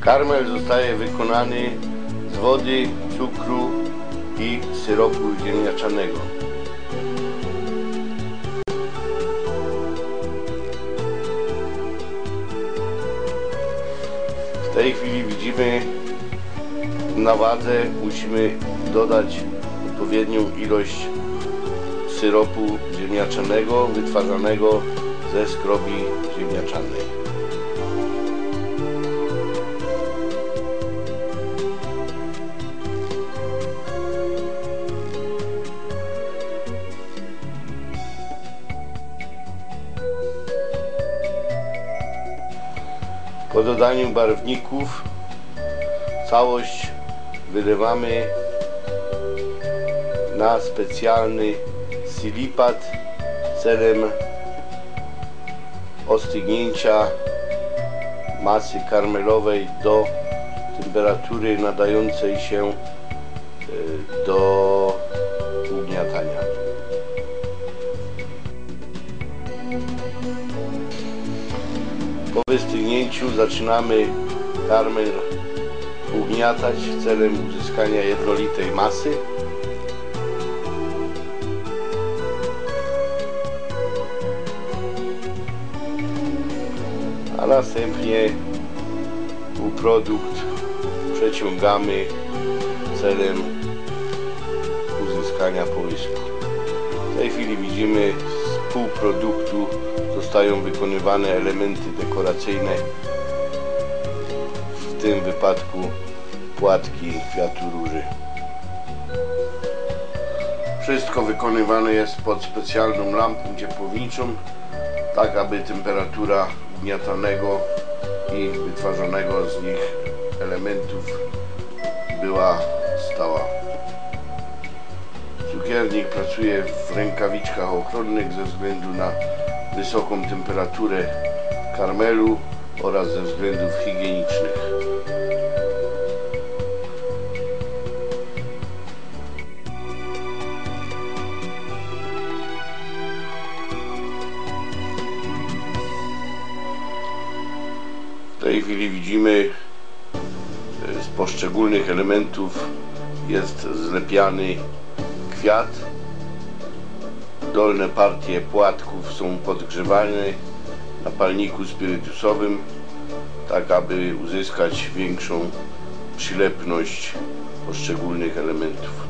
Karmel zostaje wykonany z wody, cukru i syropu ziemniaczanego. W tej chwili widzimy na wadze musimy dodać odpowiednią ilość syropu ziemniaczanego wytwarzanego ze skrobi ziemniaczanej. Po dodaniu barwników całość wylewamy na specjalny silipat celem ostygnięcia masy karmelowej do temperatury nadającej się e, do wystygnięciu zaczynamy karmel ugniatać celem uzyskania jednolitej masy. A następnie półprodukt przeciągamy celem uzyskania połysku. W tej chwili widzimy półproduktu zostają wykonywane elementy dekoracyjne w tym wypadku płatki kwiatu róży. Wszystko wykonywane jest pod specjalną lampą ciepłowniczą, tak aby temperatura ugniatanego i wytwarzanego z nich elementów była stała. Cukiernik pracuje w rękawiczkach ochronnych ze względu na wysoką temperaturę karmelu oraz ze względów higienicznych. W tej chwili widzimy e, z poszczególnych elementów jest zlepiany kwiat. Dolne partie płatków są podgrzewane na palniku spirytusowym, tak aby uzyskać większą przylepność poszczególnych elementów.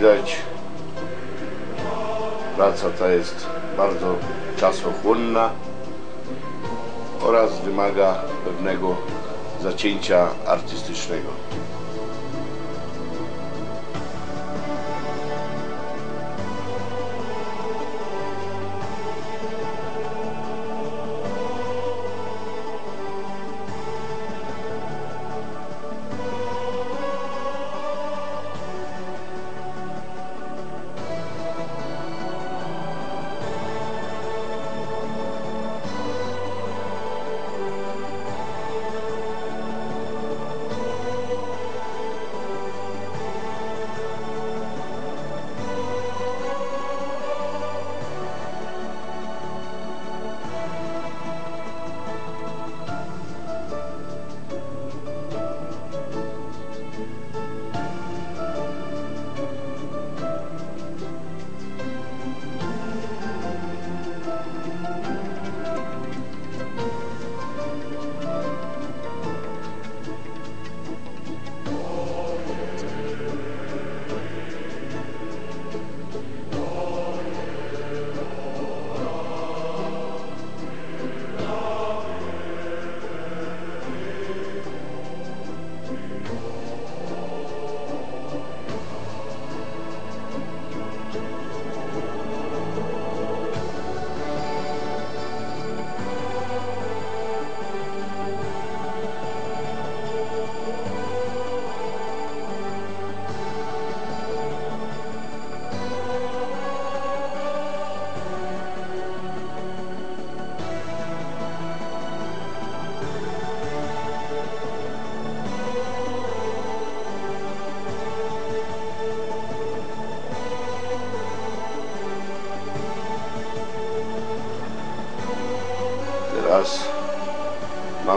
Widać praca ta jest bardzo czasochłonna oraz wymaga pewnego zacięcia artystycznego.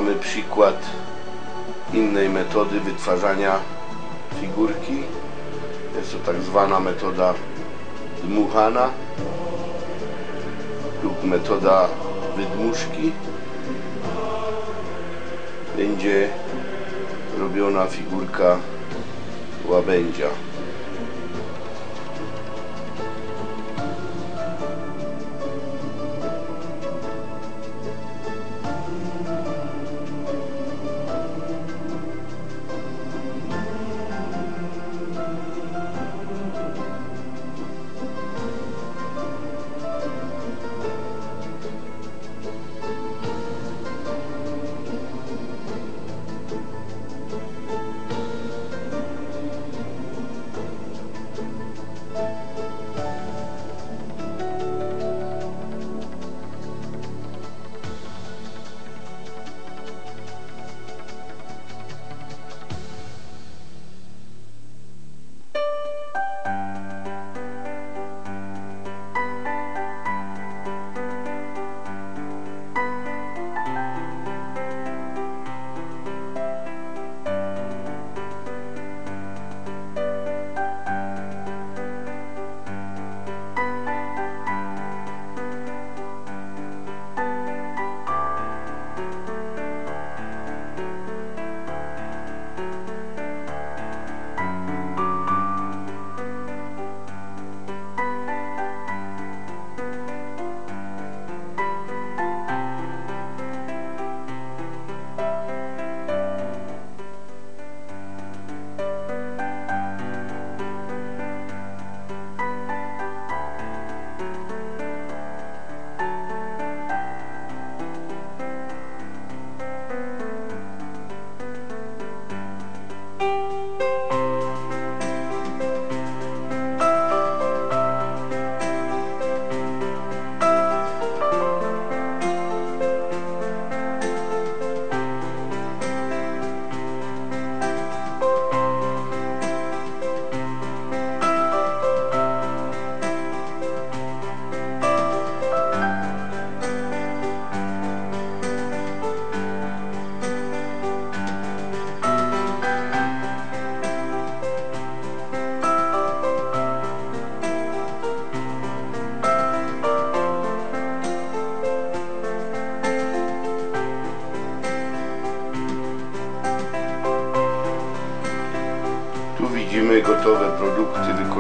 Mamy przykład innej metody wytwarzania figurki. Jest to tak zwana metoda dmuchana lub metoda wydmuszki. Będzie robiona figurka łabędzia.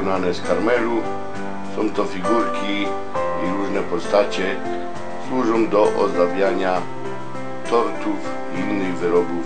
Wykonane z karmelu. Są to figurki i różne postacie. Służą do ozdabiania tortów i innych wyrobów